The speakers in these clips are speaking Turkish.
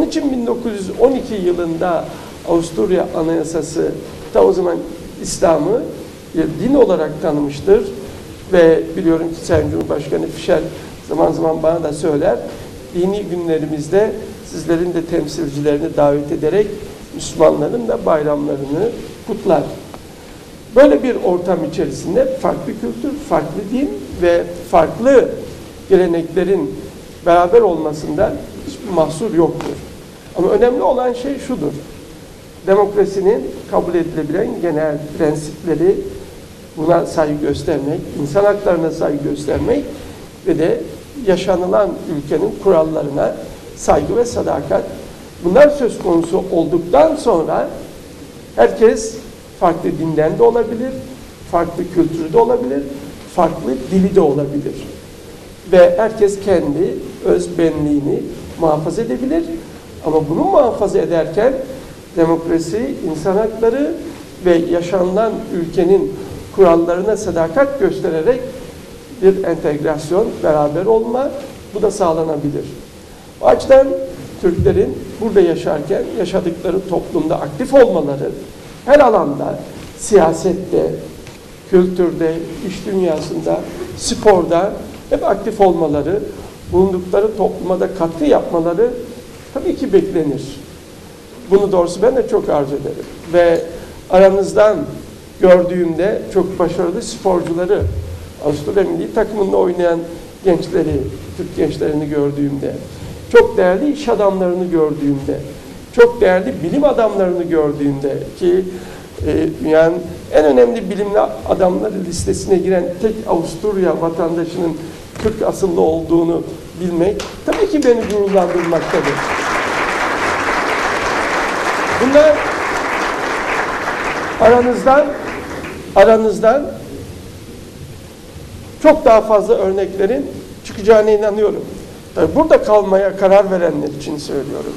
Onun için 1912 yılında Avusturya Anayasası da o zaman İslam'ı din olarak tanımıştır. Ve biliyorum ki Sayın Cumhurbaşkanı Fişer zaman zaman bana da söyler, dini günlerimizde sizlerin de temsilcilerini davet ederek Müslümanların da bayramlarını kutlar. Böyle bir ortam içerisinde farklı kültür, farklı din ve farklı geleneklerin beraber olmasında hiçbir mahsur yoktur. Ama önemli olan şey şudur. Demokrasinin kabul edilebilen genel prensipleri buna saygı göstermek, insan haklarına saygı göstermek ve de yaşanılan ülkenin kurallarına saygı ve sadakat. Bunlar söz konusu olduktan sonra herkes farklı dinden de olabilir, farklı kültürü de olabilir, farklı dili de olabilir. Ve herkes kendi öz benliğini muhafaza edebilir. Ama bunu muhafaza ederken demokrasi, insan hakları ve yaşanılan ülkenin kurallarına sadakat göstererek bir entegrasyon, beraber olma bu da sağlanabilir. O açıdan Türklerin burada yaşarken yaşadıkları toplumda aktif olmaları, her alanda, siyasette, kültürde, iş dünyasında, sporda hep aktif olmaları, bulundukları topluma da katkı yapmaları tabii ki beklenir. Bunu doğrusu ben de çok arzu ederim. Ve aranızdan gördüğümde çok başarılı sporcuları, Avusturya milli takımında oynayan gençleri, Türk gençlerini gördüğümde, çok değerli iş adamlarını gördüğümde, çok değerli bilim adamlarını gördüğümde ki e, dünyanın en önemli bilim adamları listesine giren tek Avusturya vatandaşının Türk asıllı olduğunu bilmek tabii ki beni gururlandırmaktadır. Bunlar aranızdan aranızdan çok daha fazla örneklerin çıkacağına inanıyorum. Tabii burada kalmaya karar verenler için söylüyorum.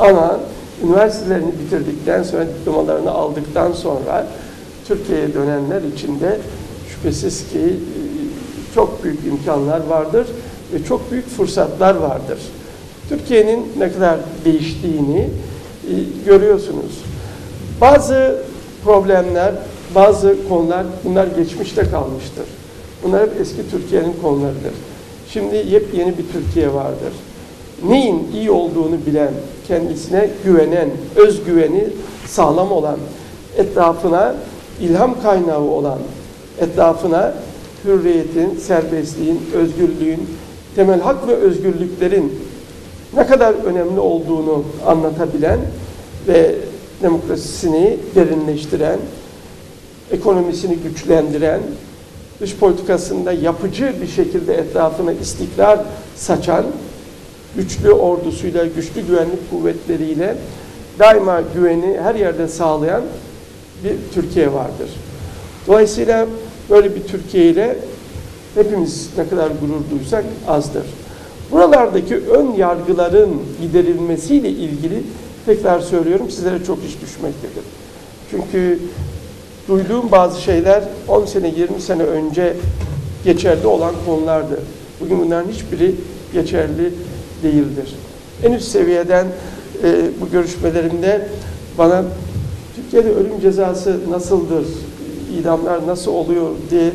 Ama üniversitelerini bitirdikten sonra, diplomalarını aldıktan sonra Türkiye'ye dönenler için de şüphesiz ki e, çok büyük imkanlar vardır ve çok büyük fırsatlar vardır. Türkiye'nin ne kadar değiştiğini e, görüyorsunuz. Bazı problemler, bazı konular bunlar geçmişte kalmıştır. Bunlar hep eski Türkiye'nin konularıdır. Şimdi yepyeni bir Türkiye vardır. Neyin iyi olduğunu bilen, kendisine güvenen, özgüveni sağlam olan, etrafına ilham kaynağı olan, etrafına hürriyetin, serbestliğin, özgürlüğün, temel hak ve özgürlüklerin ne kadar önemli olduğunu anlatabilen ve demokrasisini derinleştiren, ekonomisini güçlendiren, dış politikasında yapıcı bir şekilde etrafına istikrar saçan, güçlü ordusuyla, güçlü güvenlik kuvvetleriyle daima güveni her yerde sağlayan bir Türkiye vardır. Dolayısıyla böyle bir Türkiye ile hepimiz ne kadar gurur duysak azdır. Buralardaki ön yargıların giderilmesiyle ilgili tekrar söylüyorum sizlere çok iş düşmektedir. Çünkü duyduğum bazı şeyler 10 sene 20 sene önce geçerli olan konulardı. Bugün bunların hiçbiri geçerli değildir. En üst seviyeden e, bu görüşmelerimde bana Türkiye'de ölüm cezası nasıldır, idamlar nasıl oluyor diye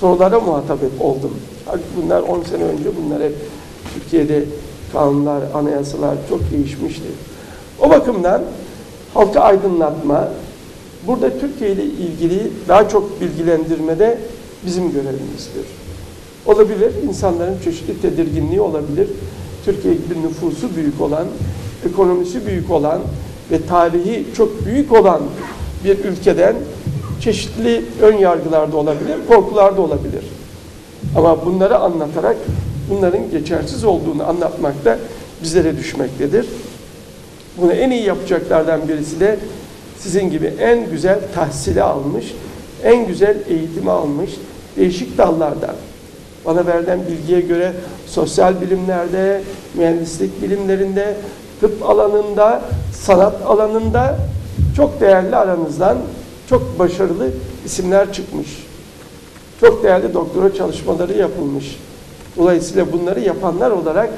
sorulara muhatap oldum. Bunlar 10 sene önce bunlar hep Türkiye'de kanunlar, anayasalar çok değişmişti. O bakımdan halka aydınlatma, burada Türkiye ile ilgili daha çok bilgilendirmede bizim görevimizdir. Olabilir, insanların çeşitli tedirginliği olabilir. Türkiye gibi nüfusu büyük olan, ekonomisi büyük olan ve tarihi çok büyük olan bir ülkeden çeşitli ön yargılar da olabilir, korkular da olabilir. Ama bunları anlatarak bunların geçersiz olduğunu anlatmak da bizlere düşmektedir. Bunu en iyi yapacaklardan birisi de sizin gibi en güzel tahsili almış, en güzel eğitimi almış, değişik dallardan. Bana verilen bilgiye göre sosyal bilimlerde, mühendislik bilimlerinde, tıp alanında, sanat alanında çok değerli aranızdan çok başarılı isimler çıkmış. Çok değerli doktora çalışmaları yapılmış. Dolayısıyla bunları yapanlar olarak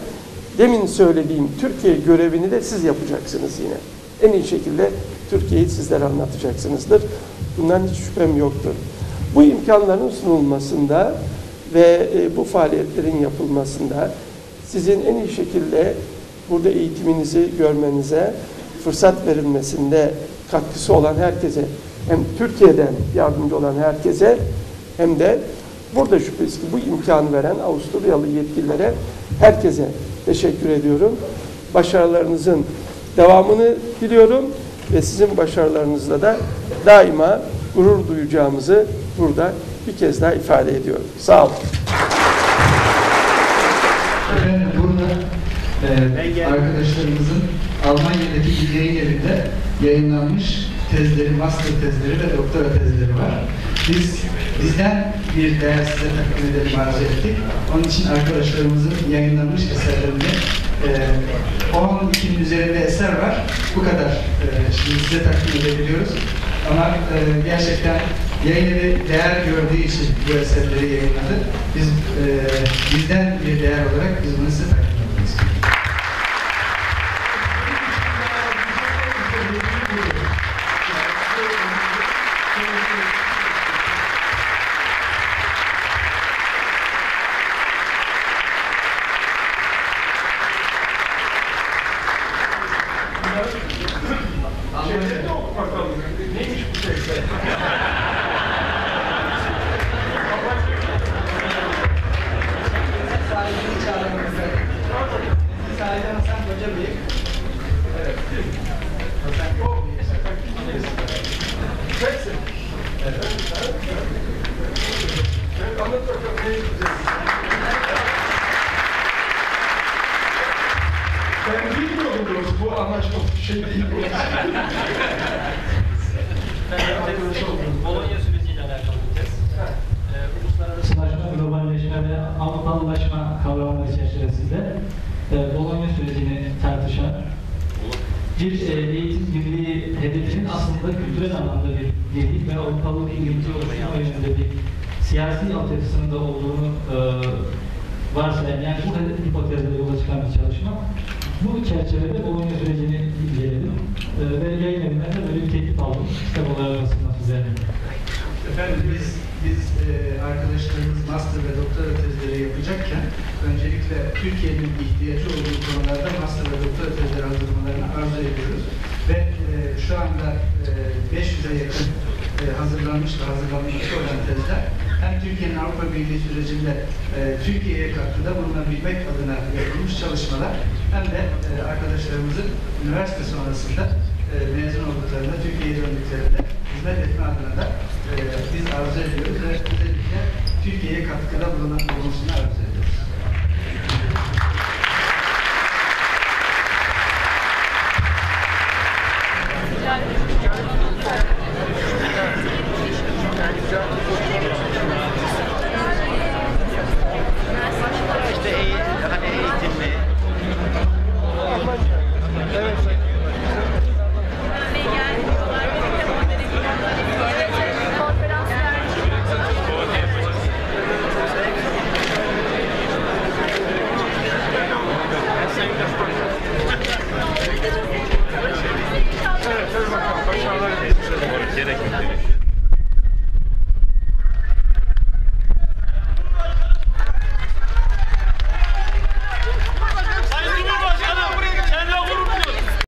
demin söylediğim Türkiye görevini de siz yapacaksınız yine. En iyi şekilde Türkiye'yi sizlere anlatacaksınızdır. Bundan hiç şüphem yoktur. Bu imkanların sunulmasında ve e, bu faaliyetlerin yapılmasında sizin en iyi şekilde burada eğitiminizi görmenize fırsat verilmesinde katkısı olan herkese hem Türkiye'den yardımcı olan herkese hem de burada şüphesiz ki bu imkanı veren Avusturyalı yetkililere herkese teşekkür ediyorum. Başarılarınızın devamını diliyorum ve sizin başarılarınızla da daima gurur duyacağımızı burada bir kez daha ifade ediyorum. Sağ olun. Efendim burada e, arkadaşlarımızın Almanya'daki yayın evinde yayınlanmış tezleri, master tezleri ve doktora tezleri var. Biz bizden bir değer size takdim edelim arzu ettik. Onun için arkadaşlarımızın yayınlanmış eserlerini e, 12'nin üzerinde eser var. Bu kadar e, şimdi size takdim edebiliyoruz. Ama e, gerçekten yayın evi değer gördüğü için bu eserleri yayınladı. Biz e, bizden bir değer olarak biz bunu size Sure. Bir e, eğitim birliği hedefinin aslında kültürel anlamda bir birlik ve Avrupalı İngilizce oluşturma yönünde bir siyasi altyapısının da olduğunu e, varsayan, yani bu hedef hipotezle yola çıkan bir çalışma. Bu çerçevede Bologna sürecini inceledim e, ve yayın evinden de böyle bir teklif aldım. Kitap olarak arasında üzerine. Efendim biz biz e, arkadaşlarımız master ve doktora tezleri yapacakken öncelikle Türkiye'nin ihtiyacı olduğu konularda master ve doktora tezleri hazırlamalarını arzu ediyoruz. Ve e, şu anda e, 500'e yakın e, hazırlanmış ve hazırlanmakta olan tezler hem Türkiye'nin Avrupa Birliği sürecinde e, Türkiye'ye katkıda bulunabilmek adına yapılmış çalışmalar hem de e, arkadaşlarımızın üniversite sonrasında e, mezun olduklarında, Türkiye'ye döndüklerinde hizmet etme adına da e, biz arzu ediyoruz ve özellikle Türkiye'ye katkıda bulunan bulunmasını arzu ediyoruz. direkt mit dir.